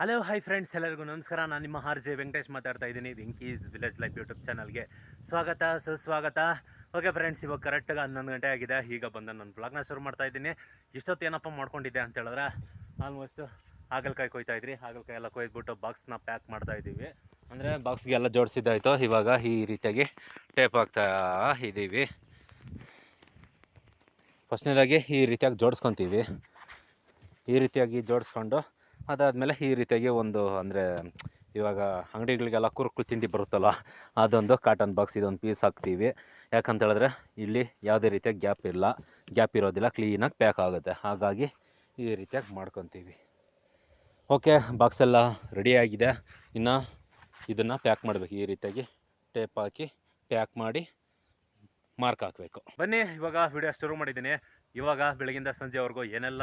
Hello hi friends ಎಲ್ಲರಿಗೂ ನಮಸ್ಕಾರ. ನಾನು ನಿಮ್ಮ ಆರ್ ಜೆ ವೆಂಕಟೇಶ್ ಮಾತಾಡ್ತಾ ಇದ್ದೀನಿ. ವೆಂಕೀಸ್ ವಿಲೇಜ್ ಲೈಫ್ ಯೂಟ್ಯೂಬ್ ಚಾನಲ್ಗೆ ಸ್ವಾಗತ, ಸುಸ್ವಾಗತ. ಓಕೆ ಫ್ರೆಂಡ್ಸ್ ಇವಾಗ ಕರೆಕ್ಟಾಗಿ ಹನ್ನೊಂದು ಗಂಟೆ ಆಗಿದೆ. ಈಗ ಬಂದು ನಾನು ಬ್ಲಾಗ್ನ ಶುರು ಮಾಡ್ತಾ ಇದ್ದೀನಿ. ಇಷ್ಟೊತ್ತು ಏನಪ್ಪ ಮಾಡ್ಕೊಂಡಿದ್ದೆ ಅಂತ ಹೇಳಿದ್ರೆ ಆಲ್ಮೋಸ್ಟ್ ಹಾಗಲಕಾಯಿ ಕೊಯ್ತಾ ಇದ್ರಿ. ಹಾಗಲಕಾಯಿ ಎಲ್ಲ ಕೊಯ್ದುಬಿಟ್ಟು ಬಾಕ್ಸ್ನ ಪ್ಯಾಕ್ ಮಾಡ್ತಾ ಇದ್ದೀವಿ. ಅಂದರೆ ಬಾಕ್ಸ್ಗೆ ಎಲ್ಲ ಜೋಡಿಸಿದ್ದಾಯ್ತು. ಇವಾಗ ಈ ರೀತಿಯಾಗಿ ಟೇಪ್ ಹಾಕ್ತಾ ಇದ್ದೀವಿ ಫಸ್ಟ್ನೇದಾಗಿ ಈ ರೀತಿಯಾಗಿ ಜೋಡಿಸ್ಕೊತೀವಿ. ಈ ರೀತಿಯಾಗಿ ಜೋಡಿಸ್ಕೊಂಡು ಅದಾದಮೇಲೆ ಈ ರೀತಿಯಾಗಿ ಒಂದು ಅಂದರೆ ಇವಾಗ ಅಂಗಡಿಗಳಿಗೆಲ್ಲ ಕುರುಕು ತಿಂಡಿ ಬರುತ್ತಲ್ಲ, ಅದೊಂದು ಕಾಟನ್ ಬಾಕ್ಸ್ ಇದೊಂದು ಪೀಸ್ ಹಾಕ್ತೀವಿ. ಯಾಕಂತ ಹೇಳಿದ್ರೆ ಇಲ್ಲಿ ಯಾವುದೇ ರೀತಿಯ ಗ್ಯಾಪ್ ಇಲ್ಲ. ಗ್ಯಾಪ್ ಇರೋದಿಲ್ಲ ಕ್ಲೀನಾಗಿ ಪ್ಯಾಕ್ ಆಗುತ್ತೆ. ಹಾಗಾಗಿ ಈ ರೀತಿಯಾಗಿ ಮಾಡ್ಕೊತೀವಿ. ಓಕೆ ಬಾಕ್ಸ್ ಎಲ್ಲ ರೆಡಿಯಾಗಿದೆ ಇನ್ನು ಇದನ್ನು ಪ್ಯಾಕ್ ಮಾಡಬೇಕು. ಈ ರೀತಿಯಾಗಿ ಟೇಪ್ ಹಾಕಿ ಪ್ಯಾಕ್ ಮಾಡಿ ಮಾರ್ಕ್ ಹಾಕಬೇಕು. ಬನ್ನಿ, ಇವಾಗ ವಿಡಿಯೋ ಶುರು ಮಾಡಿದ್ದೀನಿ. ಇವಾಗ ಬೆಳಗಿಂದ ಸಂಜೆವರೆಗೂ ಏನೆಲ್ಲ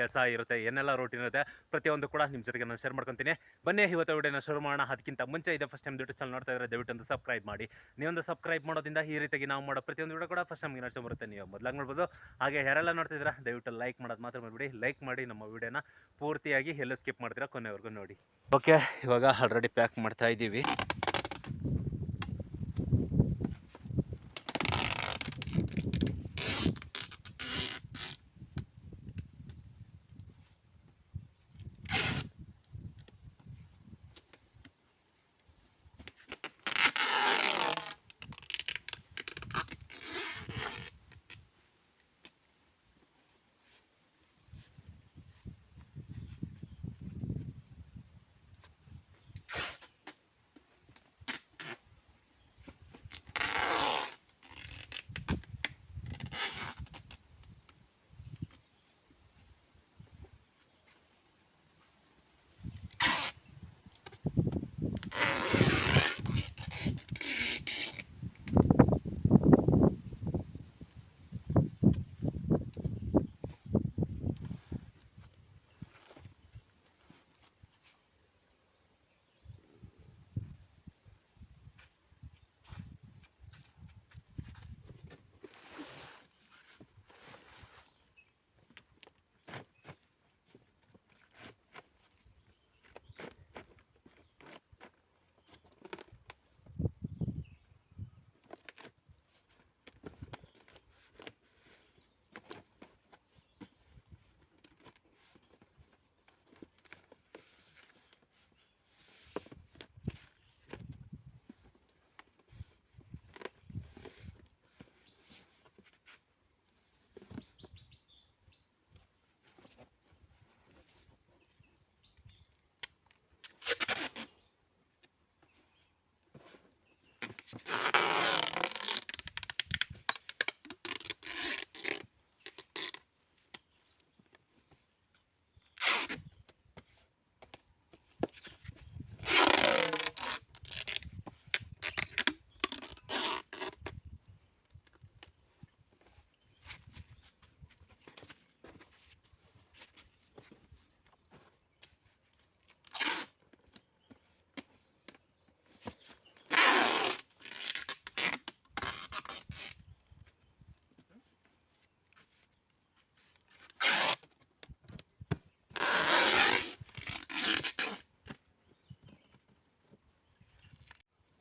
ಕೆಲಸ ಇರುತ್ತೆ, ಏನೆಲ್ಲ ರೂಟೀನ್ ಇರುತ್ತೆ, ಪ್ರತಿಯೊಂದು ಕೂಡ ನಿಮ್ಮ ಜೊತೆಗೆ ನಾನು ಶೇರ್ ಮಾಡ್ಕೊತೀನಿ. ಬನ್ನಿ, ಇವತ್ತು ವಿಡಿಯೋನ ಶುರು ಮಾಡೋಣ. ಅದಕ್ಕಿಂತ ಮುಂಚೆ ಇದೆ ಫಸ್ಟ್ ಟೈಮ್ ಯೂಟ್ಯೂಬ್ ಚಾನಲ್ ನೋಡ್ತಾ ಇದ್ರೆ ದಯವಿಟ್ಟು ಒಂದು ಸಬ್ಸ್ಕ್ರೈಬ್ ಮಾಡಿ. ನೀವೊಂದು ಸಬ್ಸ್ಕ್ರೈಬ್ ಮಾಡೋದ್ರಿಂದ ಈ ರೀತಿಯಾಗಿ ನಾವು ಮಾಡೋ ಪ್ರತಿಯೊಂದು ವಿಡಿಯೋ ಕೂಡ ಫಸ್ಟ್ ಟೈಮ್ಗೆ ನಡ್ಸೋ ಬರುತ್ತೆ ನೀವು ಮೊದಲಾಗಿ ನೋಡ್ಬೋದು. ಹಾಗೆ ಯಾರೆಲ್ಲ ನೋಡ್ತಿದ್ದೀರಾ, ದಯವಿಟ್ಟು ಲೈಕ್ ಮಾಡೋದು ಮಾತ್ರ ಮಾಡಿಬಿಡಿ ಲೈಕ್ ಮಾಡಿ ನಮ್ಮ ವಿಡಿಯೋನ ಪೂರ್ತಿಯಾಗಿ ಎಲ್ಲ ಸ್ಕಿಪ್ ಮಾಡ್ತೀರಾ ಕೊನೆವರೆಗೂ ನೋಡಿ. ಓಕೆ ಇವಾಗ ಆಲ್ರೆಡಿ ಪ್ಯಾಕ್ ಮಾಡ್ತಾ ಇದ್ದೀವಿ.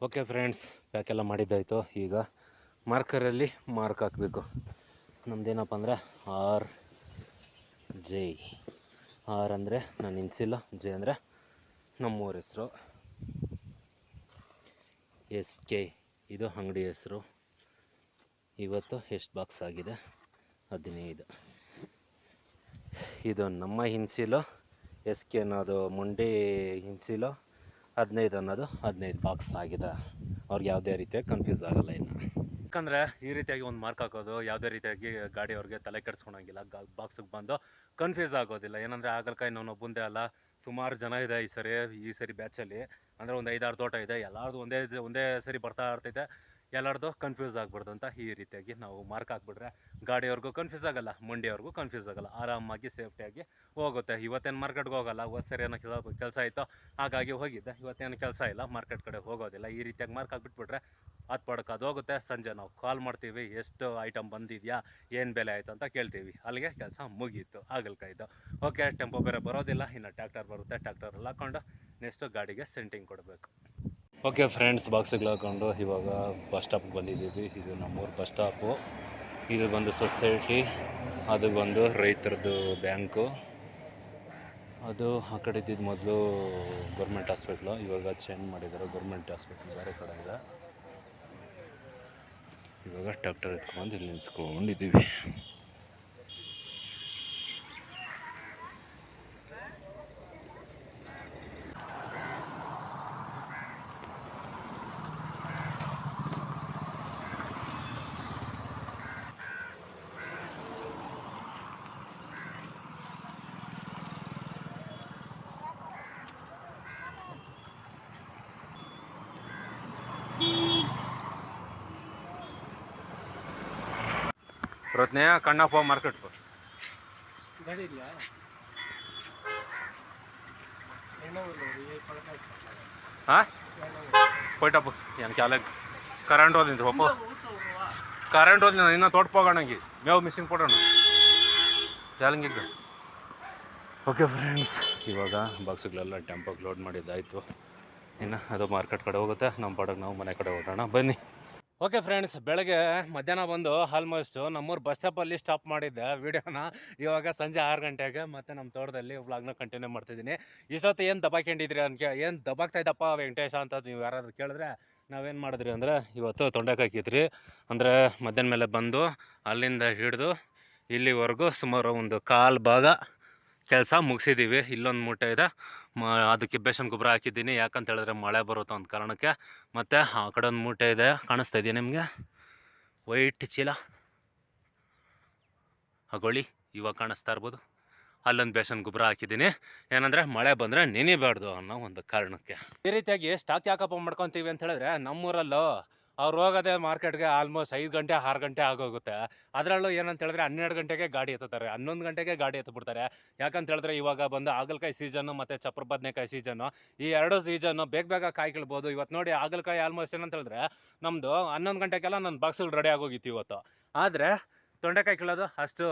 ಓಕೆ ಫ್ರೆಂಡ್ಸ್ ಪ್ಯಾಕೆಲ್ಲ ಮಾಡಿದ್ದಾಯಿತು. ಈಗ ಮಾರ್ಕರಲ್ಲಿ ಮಾರ್ಕ್ ಹಾಕಬೇಕು. ನಮ್ಮದೇನಪ್ಪ ಅಂದರೆ ಆರ್ ಜೆ ಆರ್ ಅಂದರೆ ನಾನು ಹಿನ್ಸಿಲೋ ಜೆ ಅಂದರೆ ನಮ್ಮೂರ ಹೆಸರು. ಎಸ್ ಕೆ ಇದು ಅಂಗಡಿ ಹೆಸರು. ಇವತ್ತು ಎಷ್ಟು ಬಾಕ್ಸ್ ಆಗಿದೆ? ಹದಿನೈದು. ಇದು ನಮ್ಮ ಹಿನ್ಸಿಲು ಎಸ್ ಕೆ ಅನ್ನೋದು ಮುಂಡಿ ಇನ್ಸಿಲು ಹದಿನೈದು ಅನ್ನೋದು ಹದಿನೈದು ಬಾಕ್ಸ್ ಆಗಿದೆ. ಅವ್ರಿಗೆ ಯಾವುದೇ ರೀತಿಯಾಗಿ ಕನ್ಫ್ಯೂಸ್ ಆಗೋಲ್ಲ ಇನ್ನು. ಯಾಕಂದರೆ ಈ ರೀತಿಯಾಗಿ ಒಂದು ಮಾರ್ಕ್ ಹಾಕೋದು, ಯಾವುದೇ ರೀತಿಯಾಗಿ ಗಾಡಿ ಅವ್ರಿಗೆ ತಲೆ ಕೆಡಿಸ್ಕೊಳಂಗಿಲ್ಲ ಬಾಕ್ಸಿಗೆ ಬಂದು ಕನ್ಫ್ಯೂಸ್ ಆಗೋದಿಲ್ಲ. ಏನಂದರೆ ಆಗಲ್ಕಾಯಿ ನಾನು ಒಬ್ಬಂದೇ ಅಲ್ಲ, ಸುಮಾರು ಜನ ಇದೆ ಈ ಸರಿ ಈ ಸರಿ ಬ್ಯಾಚಲ್ಲಿ ಅಂದರೆ ಒಂದು ಐದಾರು ತೋಟ ಇದೆ, ಎಲ್ಲರದು ಒಂದೇ ಒಂದೇ ಸರಿ ಬರ್ತಾ ಇರ್ತೈತೆ. ಎಲ್ಲರದು ಕನ್ಫ್ಯೂಸ್ ಆಗ್ಬಾರ್ದು ಅಂತ ಈ ರೀತಿಯಾಗಿ ನಾವು ಮಾರ್ಕ್ ಹಾಕ್ಬಿಟ್ರೆ ಗಾಡಿಯವ್ರಿಗೂ ಕನ್ಫ್ಯೂಸ್ ಆಗಲ್ಲ, ಮಂಡಿಯವ್ರಿಗೂ ಕನ್ಫ್ಯೂಸ್ ಆಗಲ್ಲ, ಆರಾಮಾಗಿ ಸೇಫ್ಟಿಯಾಗಿ ಹೋಗುತ್ತೆ. ಇವತ್ತೇನು ಮಾರ್ಕೆಟ್ಗೆ ಹೋಗಲ್ಲ ಸರಿ ಏನೋ ಕೆಲಸ ಆಯಿತು, ಹಾಗಾಗಿ ಹೋಗಿದ್ದೆ ಇವತ್ತೇನು ಕೆಲಸ ಇಲ್ಲ ಮಾರ್ಕೆಟ್ ಕಡೆ ಹೋಗೋದಿಲ್ಲ. ಈ ರೀತಿಯಾಗಿ ಮಾರ್ಕ್ ಹಾಕ್ಬಿಟ್ಬಿಟ್ರೆ ಅದು ಪಡಕ್ಕೆ ಅದು ಹೋಗುತ್ತೆ. ಸಂಜೆ ನಾವು ಕಾಲ್ ಮಾಡ್ತೀವಿ, ಎಷ್ಟು ಐಟಮ್ ಬಂದಿದೆಯಾ, ಏನು ಬೆಲೆ ಆಯಿತು ಅಂತ ಕೇಳ್ತೀವಿ. ಅಲ್ಲಿಗೆ ಕೆಲಸ ಮುಗೀತು ಹಾಗಲ್ಕಾಯ್ದು ಓಕೆ ಟೆಂಪೋ ಬೇರೆ ಬರೋದಿಲ್ಲ, ಇನ್ನು ಟ್ಯಾಕ್ಟರ್ ಬರುತ್ತೆ ಟ್ಯಾಕ್ಟರಲ್ಲಿ ಹಾಕೊಂಡು ನೆಕ್ಸ್ಟು ಗಾಡಿಗೆ ಸೆಂಟಿಂಗ್ ಕೊಡಬೇಕು. ಓಕೆ ಫ್ರೆಂಡ್ಸ್ ಬಾಕ್ಸ್ಗಳು ಹಾಕೊಂಡು ಇವಾಗ ಬಸ್ ಸ್ಟಾಪ್ಗೆ ಬಂದಿದ್ದೀವಿ. ಇದು ನಮ್ಮೂರು ಬಸ್ ಸ್ಟಾಪು ಇದು ಬಂದು ಸೊಸೈಟಿ ಅದು ಬಂದು ರೈತರದ್ದು ಬ್ಯಾಂಕು ಅದು ಆ ಕಡೆ ಇದ್ದಿದ್ದು ಮೊದಲು ಗೌರ್ಮೆಂಟ್ ಹಾಸ್ಪಿಟ್ಲು ಇವಾಗ ಚೇಂಜ್ ಮಾಡಿದ್ದಾರೆ ಗೌರ್ಮೆಂಟ್ ಹಾಸ್ಪಿಟ್ಲ್ ಬೇರೆ ಕಡೆ ಇದೆ. ಇವಾಗ ಟ್ಯಾಕ್ಟರ್ ಎತ್ಕೊಂಡು ಇಲ್ಲಿ ನಿಲ್ಸ್ಕೊಂಡಿದ್ದೀವಿ ಪ್ರತ್ನೇ ಕಣ್ಣಪ್ಪ ಮಾರ್ಕೆಟ್ ಗಾಡಿ ಹಾಂ ಏನು ಕ್ಯಾಲ ಕರೆಂಟ್ ಹೋದಿಂತ ಪಪ್ಪ ಕರೆಂಟ್ ಹೋದ ಇನ್ನೂ ತೋಟ ಹೋಗೋಣಂಗೆ ಮೇವು ಮಿಸ್ಸಿಂಗ್ ಕೊಡೋಣ. ಚಾಲಂಗಿದ್ದ ಓಕೆ ಫ್ರೆಂಡ್ಸ್ ಇವಾಗ ಬಾಕ್ಸ್ಗಳೆಲ್ಲ ಟೆಂಪೋಗೆ ಲೋಡ್ ಮಾಡಿದ್ದಾಯಿತು. ಇನ್ನು ಅದು ಮಾರ್ಕೆಟ್ ಕಡೆ ಹೋಗುತ್ತೆ. ನಮ್ಮ ಪಾಡಕ್ಕೆ ನಾವು ಮನೆ ಕಡೆ ಹೋಗೋಣ. ಬನ್ನಿ. ಓಕೆ ಫ್ರೆಂಡ್ಸ್ ಬೆಳಗ್ಗೆ ಮಧ್ಯಾಹ್ನ ಬಂದು ಆಲ್ಮೋಸ್ಟು ನಮ್ಮೂರು ಬಸ್ ಸ್ಟಾಪಲ್ಲಿ ಸ್ಟಾಪ್ ಮಾಡಿದ್ದೆ ವೀಡಿಯೋನ ಇವಾಗ ಸಂಜೆ ಆರು ಗಂಟೆಗೆ ಮತ್ತು ನಮ್ಮ ತೋಟದಲ್ಲಿ ವ್ಲಾಗ್ನ ಕಂಟಿನ್ಯೂ ಮಾಡ್ತಿದ್ದೀನಿ. ಇಷ್ಟೊತ್ತು ಏನು ದಬಾಕೊಂಡಿದ್ರಿ ಅನ್ಕೆ ಏನು ದಬಾಕ್ತಾ ಇದ್ದಪ್ಪ ವೆಂಕಟೇಶ ಅಂತ ನೀವು ಯಾರಾದರೂ ಕೇಳಿದ್ರೆ ನಾವೇನು ಮಾಡಿದ್ರಿ ಅಂದರೆ ಇವತ್ತು ತೊಂಡೆಕಾಯಿ ಹಾಕಿದ್ರಿ. ಅಂದರೆ ಮಧ್ಯಾಹ್ನ ಮೇಲೆ ಬಂದು ಅಲ್ಲಿಂದ ಹಿಡಿದು ಇಲ್ಲಿವರೆಗೂ ಸುಮಾರು ಒಂದು ಕಾಲು ಭಾಗ ಕೆಲಸ ಮುಗಿಸಿದ್ದೀವಿ ಇಲ್ಲೊಂದು ಮೂಟೆ ಇದೆ. ಅದಕ್ಕೆ ಬೇಷನ್ ಗೊಬ್ಬರ ಹಾಕಿದ್ದೀನಿ. ಯಾಕಂತ ಹೇಳಿದ್ರೆ ಮಳೆ ಬರುತ್ತೆ ಅಂತ ಕಾರಣಕ್ಕೆ. ಮತ್ತು ಆ ಕಡೆ ಒಂದು ಮೂಟೆ ಇದೆ, ಕಾಣಿಸ್ತಾ ಇದೆಯಾ ನಿಮಗೆ? ವೈಟ್ ಚೀಲ. ಹಗೊಳ್ಳಿ ಇವಾಗ ಕಾಣಿಸ್ತಾ ಇರ್ಬೋದು. ಅಲ್ಲೊಂದು ಬೇಷನ್ ಗೊಬ್ಬರ ಹಾಕಿದ್ದೀನಿ. ಏನಂದರೆ ಮಳೆ ಬಂದರೆ ನೆನಿಬಾರ್ದು ಅನ್ನೋ ಒಂದು ಕಾರಣಕ್ಕೆ. ಈ ರೀತಿಯಾಗಿ ಸ್ಟಾಕ್ ಯಾಕಪ್ಪ ಮಾಡ್ಕೊತೀವಿ ಅಂತ ಹೇಳಿದ್ರೆ ನಮ್ಮೂರಲ್ಲೂ ಅವ್ರು ಹೋಗೋದೇ ಮಾರ್ಕೆಟ್ಗೆ ಆಲ್ಮೋಸ್ಟ್ ಐದು ಗಂಟೆ, ಆರು ಗಂಟೆ ಆಗೋಗುತ್ತೆ. ಅದರಲ್ಲೂ ಏನಂತ ಹೇಳಿದ್ರೆ ಹನ್ನೆರಡು ಗಂಟೆಗೆ ಗಾಡಿ ಎತ್ತುತ್ತಾರೆ. ಹನ್ನೊಂದು ಗಂಟೆಗೆ ಗಾಡಿ ಎತ್ತಿಬಿಡ್ತಾರೆ ಯಾಕಂತ ಹೇಳಿದ್ರೆ ಇವಾಗ ಬಂದು ಹಾಗಲಕಾಯಿ ಸೀಸನ್ನು ಮತ್ತು ಚಪ್ರ ಬದನೆಕಾಯಿ ಸೀಸನ್ನು, ಈ ಎರಡು ಸೀಸನ್ನು ಬೇಗ ಬೇಗ ಕಾಯಿ ಕೀಳ್ಬೋದು ಇವತ್ತು ನೋಡಿ ಹಾಗಲಕಾಯಿ ಆಲ್ಮೋಸ್ಟ್ ಏನಂತ ಹೇಳಿದ್ರೆ ನಮ್ಮದು ಹನ್ನೊಂದು ಗಂಟೆಗೆಲ್ಲ ನನ್ನ ಬಾಕ್ಸ್ಗಳು ರೆಡಿ ಆಗೋಗಿತ್ತು ಇವತ್ತು. ಆದರೆ ತೊಂಡೆಕಾಯಿ ಕೀಳೋದು ಅಷ್ಟು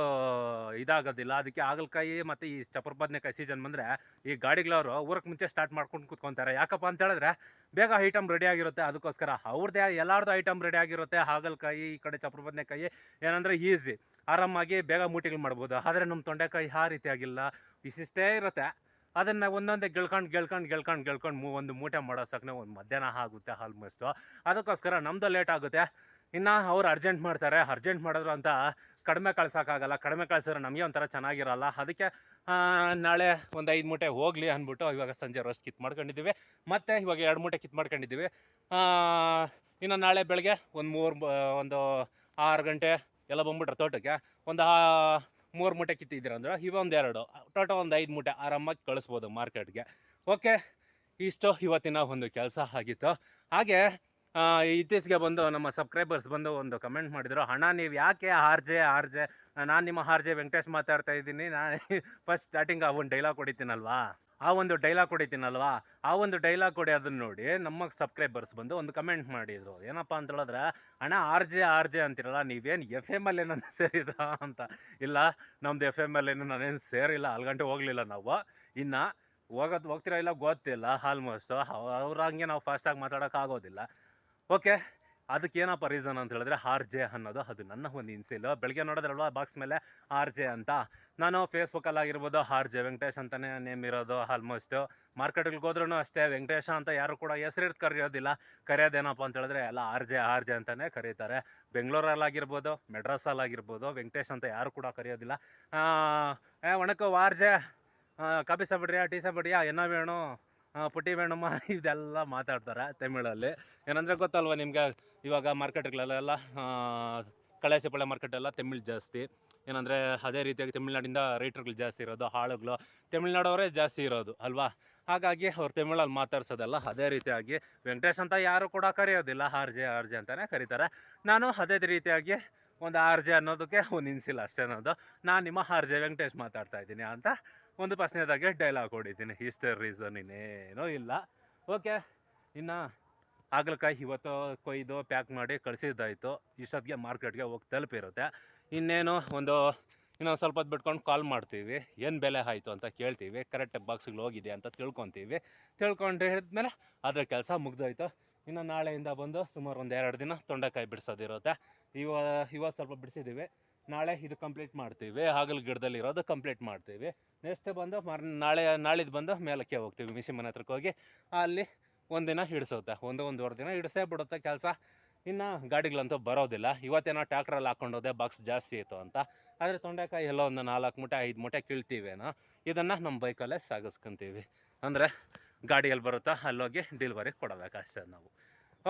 ಇದಾಗೋದಿಲ್ಲ. ಅದಕ್ಕೆ ಹಾಗಲಕಾಯಿ ಮತ್ತು ಈ ಚಪ್ರ ಬದನೆಕಾಯಿ ಸೀಸನ್ ಬಂದರೆ ಈ ಗಾಡಿಗಳವರು ಊರಕ್ಕೆ ಮುಂಚೆ ಸ್ಟಾರ್ಟ್ ಮಾಡ್ಕೊಂಡು ಕೂತ್ಕೊತಾರೆ. ಯಾಕಪ್ಪ ಅಂತ ಹೇಳಿದ್ರೆ ಬೇಗ ಐಟಮ್ ರೆಡಿ ಆಗಿರುತ್ತೆ. ಅದಕ್ಕೋಸ್ಕರ ಅವ್ರದ್ದೇ ಎಲ್ಲರದ್ದು ಐಟಮ್ ರೆಡಿ ಆಗಿರುತ್ತೆ. ಹಾಗಲಕಾಯಿ, ಈ ಕಡೆ ಚಪ್ಪರ ಬದನೆಕಾಯಿ ಏನಂದರೆ ಈಸಿ ಆರಾಮಾಗಿ ಬೇಗ ಮೂಟಿಗಳು ಮಾಡ್ಬೋದು. ಆದರೆ ನಮ್ಮ ತೊಂಡೆಕಾಯಿ ಆ ರೀತಿ ಆಗಿಲ್ಲ. ಇಷ್ಟಿಷ್ಟೇ ಇರುತ್ತೆ. ಅದನ್ನು ಒಂದೊಂದೇ ಗೆಳ್ಕೊಂಡು ಗೆಳ್ಕೊಂಡು ಗೆಳ್ಕೊಂಡು ಗೆಳ್ಕೊಂಡು ಒಂದು ಮೂಟೆ ಮಾಡೋ ಸಕ್ಕನೆ ಒಂದು ಮಧ್ಯಾಹ್ನ ಆಗುತ್ತೆ ಆಲ್ಮೋಸ್ಟು ಅದಕ್ಕೋಸ್ಕರ ನಮ್ಮದು ಲೇಟ್ ಆಗುತ್ತೆ. ಇನ್ನು ಅವ್ರು ಅರ್ಜೆಂಟ್ ಮಾಡ್ತಾರೆ ಅರ್ಜೆಂಟ್ ಮಾಡಿದ್ರು ಅಂತ ಕಡಿಮೆ ಕಳ್ಸೋಕ್ಕಾಗಲ್ಲ, ಕಡಿಮೆ ಕಳ್ಸಿದ್ರೆ ನಮಗೆ ಒಂಥರ ಚೆನ್ನಾಗಿರಲ್ಲ. ಅದಕ್ಕೆ ನಾಳೆ ಒಂದು ಐದು ಮೂಟೆ ಹೋಗಲಿ ಅಂದ್ಬಿಟ್ಟು ಇವಾಗ ಸಂಜೆ ರೋಸ್ಟ್ ಕಿತ್ ಮಾಡ್ಕೊಂಡಿದ್ದೀವಿ. ಮತ್ತು ಇವಾಗ ಎರಡು ಮೂಟೆ ಕಿತ್ ಮಾಡ್ಕೊಂಡಿದ್ದೀವಿ. ಇನ್ನು ನಾಳೆ ಬೆಳಗ್ಗೆ ಒಂದು ಮೂರು, ಒಂದು ಆರು ಗಂಟೆ ಎಲ್ಲ ಬಂದ್ಬಿಟ್ರೆ ತೋಟಕ್ಕೆ ಒಂದು ಮೂರು ಮೂಟೆ ಕಿತ್ತಿದ್ದೀರಂದ್ರೆ ಇವೊಂದು ಎರಡು ಟೋಟೋ ಒಂದು ಐದು ಮೂಟೆ ಆರಾಮಾಗಿ ಕಳಿಸ್ಬೋದು ಮಾರ್ಕೆಟ್ಗೆ. ಓಕೆ, ಇಷ್ಟು ಇವತ್ತಿನ ಒಂದು ಕೆಲಸ ಆಗಿತ್ತು. ಹಾಗೆ ಇತ್ತೀಚೆಗೆ ಬಂದು ನಮ್ಮ ಸಬ್ಸ್ಕ್ರೈಬರ್ಸ್ ಬಂದು ಒಂದು ಕಮೆಂಟ್ ಮಾಡಿದರು ಹಣ ನೀವು ಯಾಕೆ ಆರ್ ಜೆ ಆರ್ ಜೆ? ನಾನು ನಿಮ್ಮ ಆರ್ ಜೆ ವೆಂಕಟೇಶ್ ಮಾತಾಡ್ತಾ ಇದ್ದೀನಿ. ನಾನು ಫಸ್ಟ್ ಸ್ಟಾರ್ಟಿಂಗ್ ಆ ಒಂದು ಡೈಲಾಗ್ ಹೊಡಿತೀನಲ್ವಾ ಆ ಒಂದು ಡೈಲಾಗ್ ಹೊಡಿತೀನಲ್ವಾ ಆ ಒಂದು ಡೈಲಾಗ್ ಕೊಡಿ, ಅದನ್ನು ನೋಡಿ ನಮ್ಮ ಸಬ್ಸ್ಕ್ರೈಬರ್ಸ್ ಬಂದು ಒಂದು ಕಮೆಂಟ್ ಮಾಡಿದರು. ಏನಪ್ಪ ಅಂತ ಹೇಳಿದ್ರೆ, ಅಣ್ಣ, ಆರ್ ಜೆ ಆರ್ ಜೆ ಅಂತಿರಲ್ಲ, ನೀವೇನು ಎಫ್ ಎಂ ಅಲ್ಲಿ ನಾನು ಸೇರಿದ ಅಂತ? ಇಲ್ಲ, ನಮ್ದು ಎಫ್ ಎಂ ಅಲ್ಲಿ ಏನು ನಾನೇನು ಸೇರಿಲ್ಲ ಅಲ್ಲಿ ಗಂಟೆ ಹೋಗಲಿಲ್ಲ ನಾವು. ಇನ್ನು ಹೋಗೋದು ಹೋಗ್ತಿರೋ ಇಲ್ಲ ಗೊತ್ತಿಲ್ಲ ಆಲ್ಮೋಸ್ಟು ಅವ್ರ ಹಂಗೆ ನಾವು ಫಾಸ್ಟಾಗಿ ಮಾತಾಡೋಕ್ಕಾಗೋದಿಲ್ಲ ಓಕೆ ಅದಕ್ಕೆ ಏನಪ್ಪ ರೀಸನ್ ಅಂತ ಹೇಳಿದ್ರೆ ಆರ್ ಜೆ ಅನ್ನೋದು ಅದು ನನ್ನ ಒಂದು ಇನ್ಸಿಲ್ ಬೆಳಗ್ಗೆ ನೋಡೋದ್ರಲ್ವ ಬಾಕ್ಸ್ ಮೇಲೆ? ಆರ್ ಜೆ ಅಂತ. ನಾನು ಫೇಸ್ಬುಕ್ಕಲ್ಲಿ ಆಗಿರ್ಬೋದು ಆರ್ ಜೆ ವೆಂಕಟೇಶ್ ಅಂತಲೇ ನೇಮ್ ಇರೋದು ಆಲ್ಮೋಸ್ಟು ಮಾರ್ಕೆಟ್ಗಳಿಗೆ ಹೋದ್ರೂ ಅಷ್ಟೇ. ವೆಂಕಟೇಶ ಅಂತ ಯಾರು ಕೂಡ ಹೆಸರಿಟ್ಟು ಕರೆಯೋದಿಲ್ಲ. ಕರೆಯೋದೇನಪ್ಪ ಅಂತ ಹೇಳಿದ್ರೆ ಎಲ್ಲ ಆರ್ ಜೆ ಆರ್ ಜೆ ಅಂತಲೇ ಕರೀತಾರೆ. ಬೆಂಗಳೂರಲ್ಲಾಗಿರ್ಬೋದು ಮೆಡ್ರಾಸಲ್ಲಾಗಿರ್ಬೋದು ವೆಂಕಟೇಶ್ ಅಂತ ಯಾರು ಕೂಡ ಕರೆಯೋದಿಲ್ಲ. ಏ, ಒಣಕ, ಆರ್ ಜೆ ಕಾಪಿ ಸಾಬಿಡ್ರಿಯಾ ಟೀ ಸಾಬಿಡ್ರಿಯಾ ಏನೋ ವೇಣು? ಪುಟ್ಟಿ ಮೇಡಮ್ಮ ಇದೆಲ್ಲ ಮಾತಾಡ್ತಾರೆ ತಮಿಳಲ್ಲಿ. ಏನಂದರೆ ಗೊತ್ತಲ್ವ ನಿಮಗೆ, ಇವಾಗ ಮಾರ್ಕೆಟ್ಗಳೆಲ್ಲ ಮಾರ್ಕೆಟ್ ಮಾರ್ಕೆಟೆಲ್ಲ ತಮಿಳ್ ಜಾಸ್ತಿ. ಏನಂದರೆ ಅದೇ ರೀತಿಯಾಗಿ ತಮಿಳ್ನಾಡಿಂದ ರೈಟರ್ಗಳು ಜಾಸ್ತಿ ಇರೋದು, ಹಾಳುಗಳು ತಮಿಳ್ನಾಡವರೇ ಜಾಸ್ತಿ ಇರೋದು, ಅಲ್ವಾ? ಹಾಗಾಗಿ ಅವ್ರು ತಮಿಳಲ್ಲಿ ಮಾತಾಡ್ಸೋದಲ್ಲ ಅದೇ ರೀತಿಯಾಗಿ ವೆಂಕಟೇಶ್ ಅಂತ ಯಾರು ಕೂಡ ಕರೆಯೋದಿಲ್ಲ, ಆರ್ ಜೆ ಆರ್ ಜೆ ಅಂತಲೇ ಕರೀತಾರೆ. ನಾನು ಅದೇ ರೀತಿಯಾಗಿ ಒಂದು ಆರ್ ಜೆ ಅನ್ನೋದಕ್ಕೆ ಒಂದು ಇನ್ಸಿಲ್ಲ ಅಷ್ಟೇ ಅನ್ನೋದು. ನಾನು ನಿಮ್ಮ ಆರ್ ಜೆ ವೆಂಕಟೇಶ್ ಮಾತಾಡ್ತಾ ಇದ್ದೀನಿ ಅಂತ ಒಂದು ಪ್ರಶ್ನೆದಾಗೆ ಡೈಲಾಗ್ ಹೊಡಿತೀನಿ. ಇಷ್ಟು ರೀಸನ್ ಇನ್ನೇನೂ ಇಲ್ಲ. ಓಕೆ ಇನ್ನು ಹಾಗಲಕಾಯಿ ಇವತ್ತು ಕೊಯ್ದು ಪ್ಯಾಕ್ ಮಾಡಿ ಕಳಿಸಿದ್ದಾಯಿತು. ಇಷ್ಟೊತ್ತಿಗೆ ಮಾರ್ಕೆಟ್ಗೆ ಹೋಗಿ ತಲುಪಿರುತ್ತೆ. ಇನ್ನೇನು ಒಂದು, ಇನ್ನೊಂದು ಸ್ವಲ್ಪ ಹೊತ್ತು ಬಿಟ್ಕೊಂಡು ಕಾಲ್ ಮಾಡ್ತೀವಿ. ಏನು ಬೆಲೆ ಆಯಿತು ಅಂತ ಕೇಳ್ತೀವಿ. ಕರೆಕ್ಟ್ ಬಾಕ್ಸ್ಗಳು ಹೋಗಿದೆ ಅಂತ ತಿಳ್ಕೊತೀವಿ. ತಿಳ್ಕೊಂಡು ಹೇಳಿದ್ಮೇಲೆ ಅದರ ಕೆಲಸ ಮುಗ್ದೋಯ್ತು. ಇನ್ನು ನಾಳೆಯಿಂದ ಬಂದು ಸುಮಾರು ಒಂದು ಎರಡು ದಿನ ತೊಂಡೆಕಾಯಿ ಬಿಡಿಸೋದಿರುತ್ತೆ. ಇವ ಇವತ್ತು ಸ್ವಲ್ಪ ಬಿಡಿಸಿದ್ದೀವಿ ನಾಳೆ ಇದು ಕಂಪ್ಲೀಟ್ ಮಾಡ್ತೀವಿ. ಹಾಗಲ್ ಗಿಡದಲ್ಲಿ ಇರೋದು ಕಂಪ್ಲೀಟ್ ಮಾಡ್ತೀವಿ. ನೆಕ್ಸ್ಟ್ ಬಂದು ಮರ, ನಾಳೆ ನಾಳಿದ್ದು ಬಂದು ಮೇಲಕ್ಕೆ ಹೋಗ್ತೀವಿ. ಮಿಷಿ ಮನೆ ಹತ್ರಕ್ಕೆ ಹೋಗಿ ಅಲ್ಲಿ ಒಂದಿನ ಹಿಡಿಸುತ್ತೆ ಒಂದು, ಒಂದೂವರೆ ದಿನ ಹಿಡಿಸೇ ಬಿಡುತ್ತೆ ಕೆಲಸ. ಇನ್ನು ಗಾಡಿಗಳಂತೂ ಬರೋದಿಲ್ಲ. ಇವತ್ತೇನೋ ಟ್ಯಾಕ್ಟ್ರಲ್ಲಿ ಹಾಕೊಂಡೋದೆ ಬಾಕ್ಸ್ ಜಾಸ್ತಿ ಇತ್ತು ಅಂತ. ಆದರೆ ತೊಂಡೆಕಾಯಿ ಎಲ್ಲ ಒಂದು ನಾಲ್ಕು ಮೂಟೆ, ಐದು ಮೂಟೆ ಕೀಳ್ತೀವೇನೋ, ಇದನ್ನು ನಮ್ಮ ಬೈಕಲ್ಲೇ ಸಾಗಿಸ್ಕೊತೀವಿ. ಅಂದರೆ ಗಾಡಿಯಲ್ಲಿ ಬರುತ್ತಾ, ಅಲ್ಲೋಗಿ ಡಿಲ್ವರಿ ಕೊಡಬೇಕಷ್ಟೇ ನಾವು.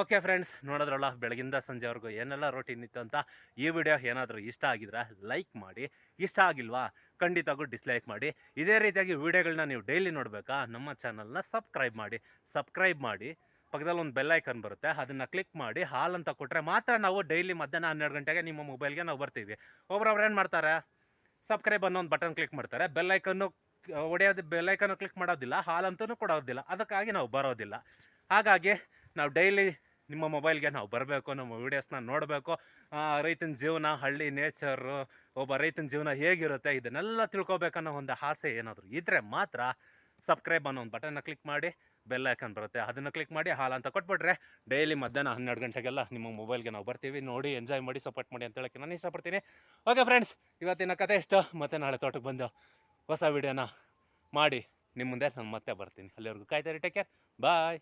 ಓಕೆ ಫ್ರೆಂಡ್ಸ್, ನೋಡಿದ್ರಲ್ಲ, ಬೆಳಗಿಂದ ಸಂಜೆವರೆಗೂ ಏನೆಲ್ಲ ರೋಟೀನ್ ಇತ್ತು ಅಂತ, ಈ ವಿಡಿಯೋ ಏನಾದರೂ ಇಷ್ಟ ಆಗಿದ್ರೆ ಲೈಕ್ ಮಾಡಿ, ಇಷ್ಟ ಆಗಿಲ್ವಾ ಖಂಡಿತವಾಗೂ ಡಿಸ್ಲೈಕ್ ಮಾಡಿ. ಇದೇ ರೀತಿಯಾಗಿ ವಿಡಿಯೋಗಳನ್ನ ನೀವು ಡೈಲಿ ನೋಡಬೇಕಾ, ನಮ್ಮ ಚಾನಲ್ನ ಸಬ್ಸ್ಕ್ರೈಬ್ ಮಾಡಿ. ಸಬ್ಸ್ಕ್ರೈಬ್ ಮಾಡಿ, ಪಕ್ಕದಲ್ಲಿ ಒಂದು ಬೆಲ್ ಐಕನ್ ಬರುತ್ತೆ, ಅದನ್ನು ಕ್ಲಿಕ್ ಮಾಡಿ ಹಾಲ್ ಅಂತ ಕೊಟ್ಟರೆ ಮಾತ್ರ ನಾವು ಡೈಲಿ ಮಧ್ಯಾಹ್ನ ಹನ್ನೆರಡು ಗಂಟೆಗೆ ನಿಮ್ಮ ಮೊಬೈಲ್ಗೆ ನಾವು ಬರ್ತೀವಿ. ಒಬ್ರೊಬ್ರು ಏನು ಮಾಡ್ತಾರೆ ಸಬ್ಸ್ಕ್ರೈಬ್ ಅನ್ನೋ ಒಂದು ಬಟನ್ ಕ್ಲಿಕ್ ಮಾಡ್ತಾರೆ ಬೆಲ್ ಐಕನ್ನು ಒಡೆಯೋದು ಬೆಲ್ ಐಕನ್ನು ಕ್ಲಿಕ್ ಮಾಡೋದಿಲ್ಲ ಹಾಲಂತೂ ಕೊಡೋದಿಲ್ಲ, ಅದಕ್ಕಾಗಿ ನಾವು ಬರೋದಿಲ್ಲ. ಹಾಗಾಗಿ ನಾವು ಡೈಲಿ ನಿಮ್ಮ ಮೊಬೈಲ್ಗೆ ನಾವು ಬರಬೇಕು, ನಮ್ಮ ವೀಡಿಯೋಸ್ನ ನೋಡಬೇಕು. ರೈತನ ಜೀವನ, ಹಳ್ಳಿ ನೇಚರು ಒಬ್ಬ ರೈತನ ಜೀವನ ಹೇಗಿರುತ್ತೆ, ಇದನ್ನೆಲ್ಲ ತಿಳ್ಕೊಬೇಕನ್ನೋ ಒಂದು ಆಸೆ ಏನಾದರೂ ಇದ್ದರೆ ಮಾತ್ರ ಸಬ್ಸ್ಕ್ರೈಬ್ ಅನ್ನೋ ಒಂದು ಬಟನ್ನ ಕ್ಲಿಕ್ ಮಾಡಿ ಬೆಲ್ ಐಕನ್ ಬರುತ್ತೆ. ಅದನ್ನು ಕ್ಲಿಕ್ ಮಾಡಿ, ಹಾಲು ಅಂತ ಕೊಟ್ಬಿಟ್ರೆ ಡೈಲಿ ಮಧ್ಯಾಹ್ನ ಹನ್ನೆರಡು ಗಂಟೆಗೆಲ್ಲ ನಿಮ್ಮ ಮೊಬೈಲ್ಗೆ ನಾವು ಬರ್ತೀವಿ. ನೋಡಿ ಎಂಜಾಯ್ ಮಾಡಿ ಸಪೋರ್ಟ್ ಮಾಡಿ ಅಂತ ಹೇಳಕ್ಕೆ ನಾನು ಇಷ್ಟಪಡ್ತೀನಿ. ಓಕೆ ಫ್ರೆಂಡ್ಸ್ ಇವತ್ತಿನ ಕತೆ ಇಷ್ಟು. ಮತ್ತೆ ನಾಳೆ ತೋಟಕ್ಕೆ ಬಂದು ಹೊಸ ವಿಡಿಯೋನ ಮಾಡಿ ನಿಮ್ಮ ಮುಂದೆ ನಾನು ಮತ್ತೆ ಬರ್ತೀನಿ. ಅಲ್ಲಿವರೆಗೂ ಕಾಯ್ತಾರೆ ಟೇಕ್ ಕೇರ್ ಬಾಯ್